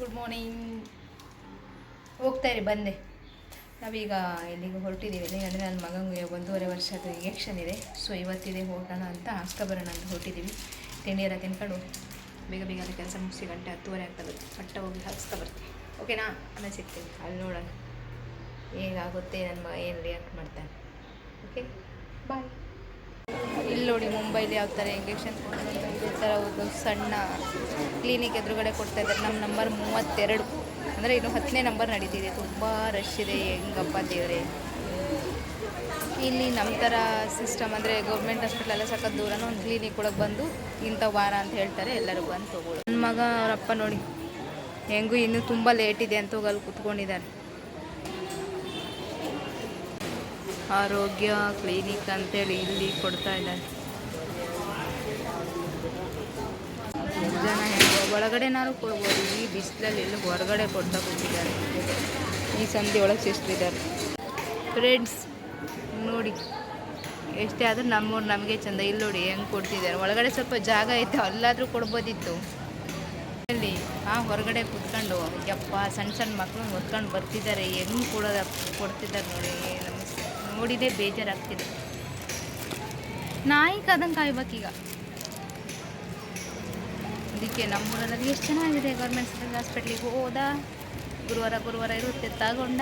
Good morning ಹೋಗ್ತಾ ಇರಿ, ಬಂದೆ. ನಾವೀಗ ಇಲ್ಲಿಗೆ ಹೊರಟಿದ್ದೀವಿ. ಅಂದರೆ ನನ್ನ ಮಗನಿಗೆ ಒಂದೂವರೆ ವರ್ಷದ ಇಂಜೆಕ್ಷನ್ ಇದೆ. ಸೊ ಇವತ್ತಿದೆ ಹೋಗೋಣ ಅಂತ ಹಾಸ್ಕ ಬರೋಣ ಅಂತ ಹೊರಟಿದ್ದೀವಿ. ತಿಂಡಿ ಎಲ್ಲ ತಿನ್ಕೊಂಡು ಬೇಗ ಬೇಗ ಅಲ್ಲಿ ಕೆಲಸ ಮುಗಿಸಿ ಗಂಟೆ ಹತ್ತುವರೆ ಆಗ್ತದೆ ಪಟ್ಟ ಹೋಗಿ ಹಾಕ್ಸ್ಕೊ ಬರ್ತೀವಿ ಓಕೆನಾ ಆಮೇಲೆ ಸಿಗ್ತೀನಿ. ಅಲ್ಲಿ ನೋಡೋಣ. ಹೇಗಾಗುತ್ತೆ ನನ್ನ ಮಗ, ಏನು ರಿಯಾಕ್ಟ್ ಮಾಡ್ತಾನೆ. ಓಕೆ ಬಾಯ್ ಇಲ್ಲಿ ನೋಡಿ, ಮುಂಬೈಲಿ ಯಾವ ಥರ ಇಂಜೆಕ್ಷನ್ ಕೊಡ್ತಾರೆ. ಥರ ಒಂದು ಸಣ್ಣ ಕ್ಲಿನಿಕ್ ಎದುರುಗಡೆ ಕೊಡ್ತಾ ಇದ್ದಾರೆ. ನಮ್ಮ ನಂಬರ್ ಮೂವತ್ತೆರಡು. ಅಂದರೆ ಇನ್ನು ಹತ್ತನೇ ನಂಬರ್ ನಡೀತಿದೆ. ತುಂಬ ರಶ್ ಇದೆ ಹೆಂಗಪ್ಪ ದೇವರೇ. ಇಲ್ಲಿ ನಮ್ಮ ಥರ ಸಿಸ್ಟಮ್ ಅಂದರೆ ಗೌರ್ಮೆಂಟ್ ಹಾಸ್ಪಿಟಲ್ ಎಲ್ಲ ಸಖತ್ ದೂರನೂ ಒಂದು ಕ್ಲಿನಿಕ್ ಒಳಗೆ ಬಂದು ಇಂಥ ವಾರ ಅಂತ ಹೇಳ್ತಾರೆ. ಎಲ್ಲರೂ ಬಂದು ತೊಗೊಳ್ಳಿ. ನನ್ನ ಮಗ ಅವರಪ್ಪ ನೋಡಿ. ಹೆಂಗೂ ಇನ್ನೂ ತುಂಬ ಲೇಟ್ ಇದೆ ಅಂತ ಹೋಗಿ ಅಲ್ಲಿ ಕುತ್ಕೊಂಡಿದ್ದಾರೆ. ಆರೋಗ್ಯ ಕ್ಲಿನಿಕ್ ಅಂತೇಳಿ ಇಲ್ಲಿ ಕೊಡ್ತಾ ಇದ್ದಾರೆ ಜನ ಹೆಂಗೆ ಒಳಗಡೆನಾದ್ರು ಕೊಡ್ಬೋದು. ಈ ಬಿಸಿಲಲ್ಲಿ ಎಲ್ಲ ಹೊರಗಡೆ ಕೊಡ್ತಾ ಕೂತಿದ್ದಾರೆ. ಈ ಸಂಧಿ ಒಳಗೆ ಸಿಸ್ತಿದ್ದಾರೆ ಫ್ರೆಂಡ್ಸ್ ನೋಡಿ, ಎಷ್ಟೇ ಆದರೂ ನಮ್ಮೂರು ನಮಗೆ ಚಂದ. ಇಲ್ಲಿ ನೋಡಿ ಹೆಂಗೆ ಕೊಡ್ತಿದ್ದಾರೆ. ಒಳಗಡೆ ಸ್ವಲ್ಪ ಜಾಗ ಐತೆ, ಅಲ್ಲಾದರೂ ಕೊಡ್ಬೋದಿತ್ತು. ಅಲ್ಲಿ, ಆ ಹೊರಗಡೆ ಕುತ್ಕೊಂಡು, ಯಪ್ಪ ಸಣ್ಣ ಸಣ್ಣ ಮಕ್ಕಳು ಹೊತ್ಕೊಂಡು ಬರ್ತಿದ್ದಾರೆ. ಹೆಂಗೆ ಕೊಡೋದ ಕೊಡ್ತಿದ್ದಾರೆ ನೋಡಿ ನಮಗೆ ನೋಡಿದೆ ಬೇಜಾರಾಗ್ತಿದೆ. ನಾಯಿ ಕದಂಗೆ ಕಾಯ್ಬೇಕೀಗ ಅದಕ್ಕೆ ನಮ್ಮೂರಲ್ಲಿ ಎಷ್ಟು ಚೆನ್ನಾಗಿದೆ ಗೌರ್ಮೆಂಟ್ ಹಾಸ್ಪಿಟ್ಲಿಗೆ ಹೋದ. ಗುರುವಾರ ಗುರುವಾರ ಇರುತ್ತೆ ತಗೊಂಡ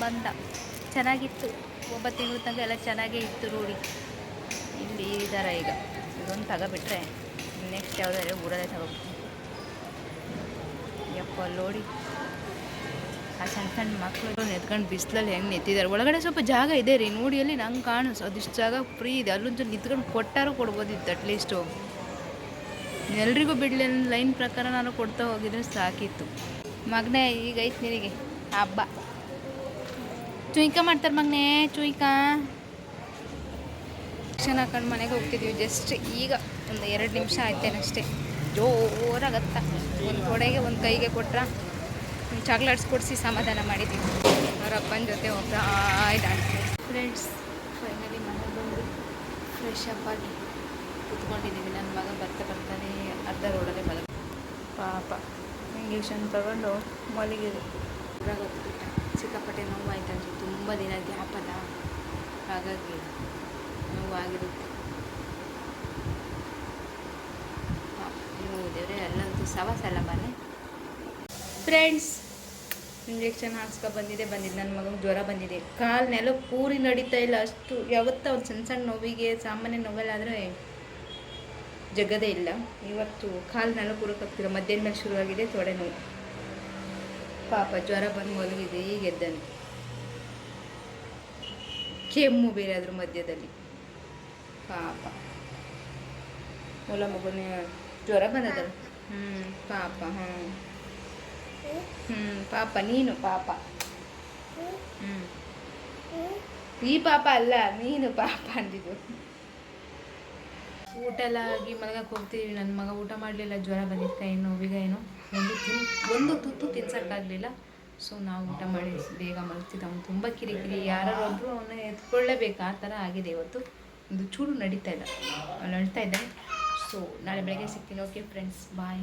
ಬಂದ. ಚೆನ್ನಾಗಿತ್ತು. ಒಬ್ಬ ತಿಂಗಳು ತನಕ ಎಲ್ಲ ಚೆನ್ನಾಗೇ ಇತ್ತು ರೂಢಿ ಇಲ್ಲಿ ಇದ್ದಾರೆ ಈಗ. ಇದೊಂದು ತಗೋಬಿಟ್ರೆ ನೆಕ್ಸ್ಟ್ ಯಾವುದಾದ್ರೆ ಊರಲ್ಲೇ ತಗೋಬೇಕು. ಯಪ್ಪ, ನೋಡಿ. ಆ ಸಣ್ಣ ಸಣ್ಣ ಮಕ್ಕಳು ನೆತ್ಕೊಂಡು ಬಿಸಿಲಲ್ಲಿ ಹೆಂಗೆ ನೆತ್ತಿದ್ದಾರೆ. ಒಳಗಡೆ ಸ್ವಲ್ಪ ಜಾಗ ಇದೆ ರೀ. ನೋಡಿ ಅಲ್ಲಿ ನಂಗೆ ಕಾಣಿಸ್. ಅದಿಷ್ಟು ಜಾಗ ಫ್ರೀ ಇದೆ. ಅಲ್ಲೊಂದು ನಿಂತ್ಕೊಂಡು ಕೊಟ್ಟಾರು ಕೊಡ್ಬೋದಿತ್ತು ಅಟ್ಲೀಸ್ಟು ಎಲ್ರಿಗೂ ಬಿಡಲಿ ಲೈನ್ ಪ್ರಕಾರ ನಾನು ಕೊಡ್ತಾ ಹೋಗಿದ್ರೆ ಸಾಕಿತ್ತು. ಮಗನೇ ಈಗ ಐತೆ ನಿನಗೆ. ಹಬ್ಬ. ಚುಯ್ಕ ಮಾಡ್ತಾರೆ ಮಗನೇ, ಚುಯ್ಕ. ಇಂಜೆಕ್ಷನ್ ಹಾಕೊಂಡು ಮನೆಗೆ ಹೋಗ್ತಿದ್ದೀವಿ ಜಸ್ಟ್ ಈಗ ಒಂದು ಎರಡು ನಿಮಿಷ ಆಯ್ತೇನಷ್ಟೇ. ಜೋರಾಗತ್ತ. ಒಂದು ಕೊಡೆಗೆ ಒಂದು ಕೈಗೆ ಕೊಟ್ರ ಚಾಕ್ಲೇಟ್ಸ್ ಕೊಡಿಸಿ ಸಮಾಧಾನ ಮಾಡಿದ್ದೀವಿ ಅವ್ರ ಅಪ್ಪನ ಜೊತೆ ಹೋಗ್ತಾ ಇದ್ದಾನೆ ಫ್ರೆಂಡ್ಸ್ ಫೈನಲಿ ಮನೆಗೆ ಬಂದು ಫ್ರೆಶ್ ಅಪ್ ಆಗಿ. ಕುತ್ಕೊಂಡಿದ್ದೀವಿ. ನನ್ನ ಮಗ ಬರ್ತಾ ಬರ್ತಾನೆ ಅರ್ಧ ರೋಡಲ್ಲೇ ಬಲ ಪಾಪ. ಇಂಜೆಕ್ಷನ್ ತಗೊಂಡು ಮಲಗಿದೆ. ಹೊರಗೆ ಹೋಗ್ಬಿಟ್ಟ ಸಿಕ್ಕಾಪಟ್ಟೆ ನೋವಾಯ್ತಂತೆ ತುಂಬ ದಿನ ಗ್ಯಾಪಲ್ಲ ಹಾಗಾಗಿ ನೋವಾಗಿರುತ್ತೆ. ನೀವು ದೇವ್ರೆ ಅಲ್ಲಂತೂ ಸವಾಸ ಅಲ್ಲ ಬನ್ನಿ ಫ್ರೆಂಡ್ಸ್ ಇಂಜೆಕ್ಷನ್ ಹಾಕ್ಸ್ಕೊ ಬಂದಿದೆ ಬಂದಿದ್ದು ನನ್ನ ಮಗನಿಗೆ ಜ್ವರ ಬಂದಿದೆ. ಕಾಲು ನೆಲ ಪೂರಿ ನಡೀತಾ ಇಲ್ಲ. ಅಷ್ಟು ಯಾವತ್ತ ಒಂದು ಸಣ್ಣ ಸಣ್ಣ ನೋವಿಗೆ ಸಾಮಾನ್ಯ ನೋವಲ್ಲಾದರೆ ಜಗದೇ ಇಲ್ಲ. ಇವತ್ತು ಕಾಲು ನಾಲ್ಕು ಪೂರಕ್ಕಾಗ್ತಿಲ್ಲ ಮಧ್ಯಾಹ್ನ ಮೇಲೆ ಶುರುವಾಗಿದೆ ತೊಡೆ ನೋವು. ಪಾಪ ಜ್ವರ ಬಂದು ಮಲಗಿದೆ ಈಗ ಎದ್ದಾನೆ. ಕೆಮ್ಮು ಬೇರೆ ಅದ್ರ ಮಧ್ಯದಲ್ಲಿ. ಪಾಪ. ಮೂಲ ಮಗುನೇ ಜ್ವರ ಬಂದದ ಹ್ಞೂ ಪಾಪ ಹ್ಞೂ ಹ್ಞೂ ಪಾಪ, ನೀನು ಪಾಪ. ಹ್ಞೂ ಈ ಪಾಪ ಅಲ್ಲ, ನೀನು ಪಾಪ ಅಂದಿದ್ದು. ಊಟ ಎಲ್ಲ ಆಗಿ ಮಲಗಕ್ಕೆ ಹೋಗ್ತೀವಿ ನನ್ನ ಮಗ ಊಟ ಮಾಡಲಿಲ್ಲ, ಜ್ವರ ಬಂದಿತ್ತು ಕೈ ನೋವಿಗೆ ಏನು. ಒಂದು ತಿನ್, ಒಂದು ತುತ್ತು ತಿನ್ಸೋಕ್ಕಾಗಲಿಲ್ಲ. ಸೊ ನಾವು ಊಟ ಮಾಡಿ ಬೇಗ ಮಲಗ್ತಿದ್ದ ಅವ್ನು ತುಂಬ ಕಿರಿಕಿರಿ. ಯಾರಾದ್ರು ಒಬ್ಬರು ಅವನ್ನ ಎತ್ಕೊಳ್ಳೇಬೇಕು. ಆ ಥರ ಆಗಿದೆ ಇವತ್ತು. ಒಂದು ಚೂರು ನಡೀತಾ ಇಲ್ಲ ಅವ್ನು ಅಳ್ತಾ ಇದ್ದಾನೆ. ಸೊ ನಾಳೆ ಬೆಳಗ್ಗೆ ಸಿಗ್ತೀನಿ. Okay friends bye